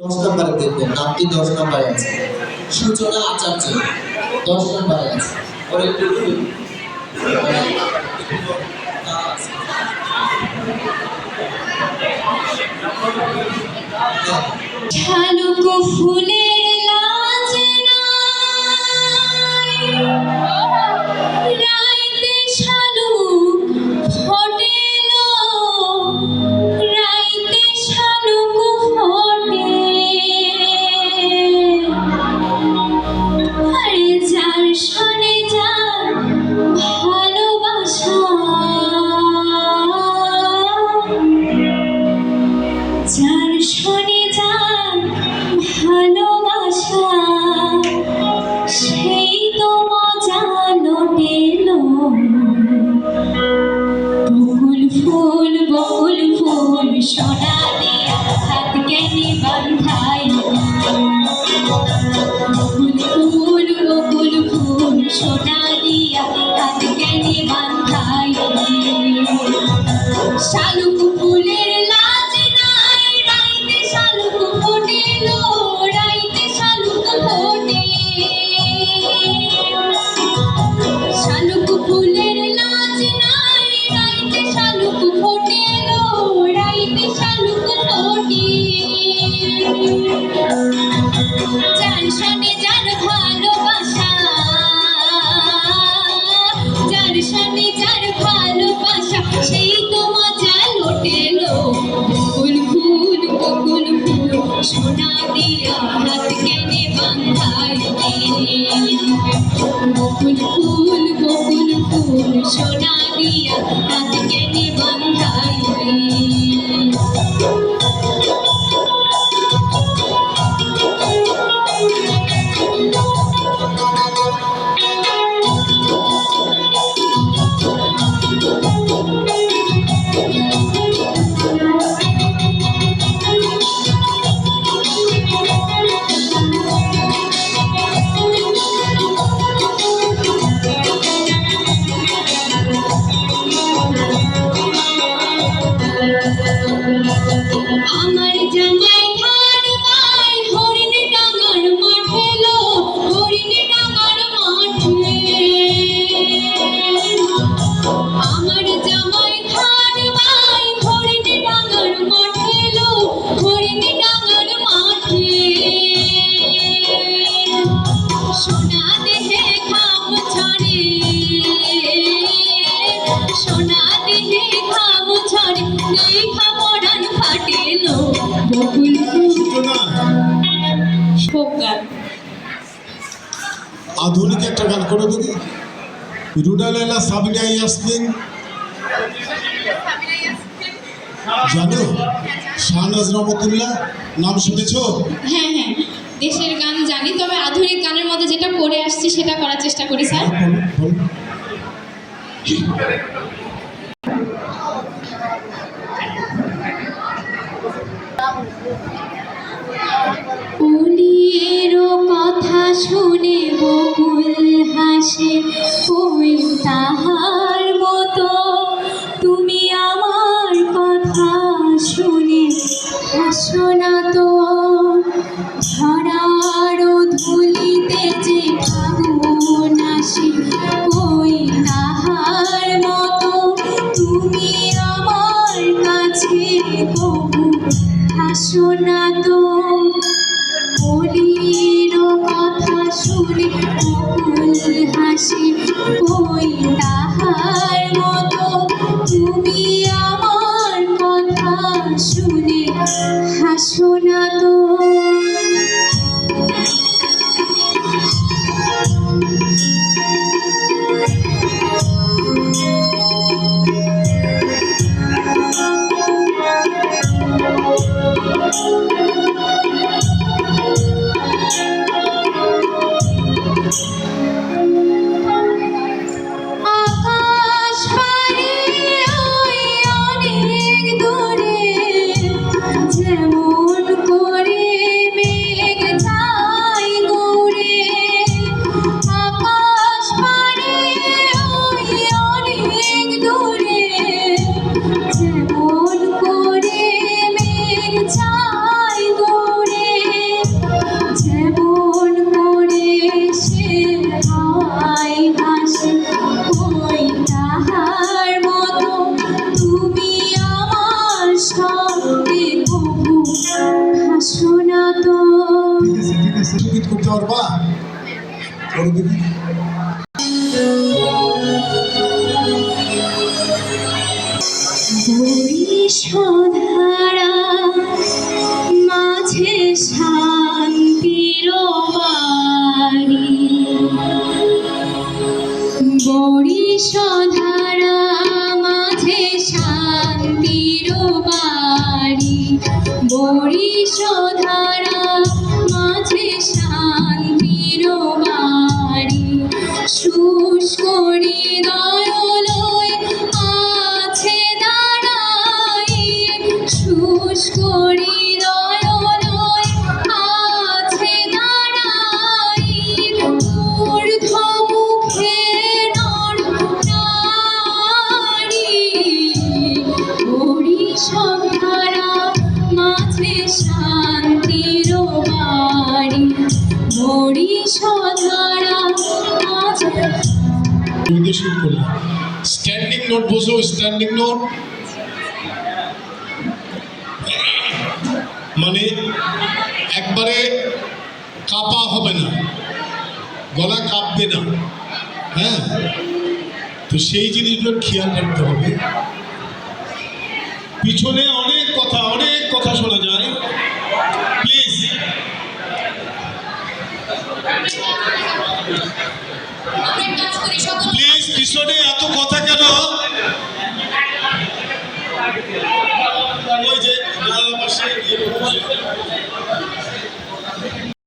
দশ নম্বরে দেখবেন, নামটি দশ নম্বরে আছে। সূচনা আচার্য, দশ নম্বরে আছে। ফুলের লাজ নাই। বকুল ফুল বকুল ফুল সোনা দিয়া হাত কেনে বান্ধাই আধুনিক একটা গান করে রুনা রুডালেলা সাবিনা ইয়াসমিন। জানো? শাহনাজ রহমতুল্লাহ নাম শুনেছ? হ্যাঁ হ্যাঁ। দেশের গান জানি তবে আধুনিক গানের মধ্যে যেটা করে আসছি সেটা করার চেষ্টা করি স্যার। হাসে ওই তাহার মতো। তুমি আমার কথা শুনে না তো। ধরারও ধুলিতে যে ফাগুন আসে তাহার মতো। তুমি আমার কাছে কবু না তো। শুনে হাসো না সংগীত করতে পারবা দেখি। মাঝে মাঝে বাড়ি মাঝে শুষ্ক হৃদয় লয় আছে দাঁড়াই। শুষ্ক হৃদয় শুট করলাম। স্ট্যান্ডিং নোট বসো স্ট্যান্ডিং নোট মানে একবারে কাপা হবে না, গলা কাঁপবে না হ্যাঁ? তো সেই জিনিসগুলো খেয়াল রাখতে হবে। পিছনে অনেক কথা অনেক কথা শোনা যায়। প্লিজ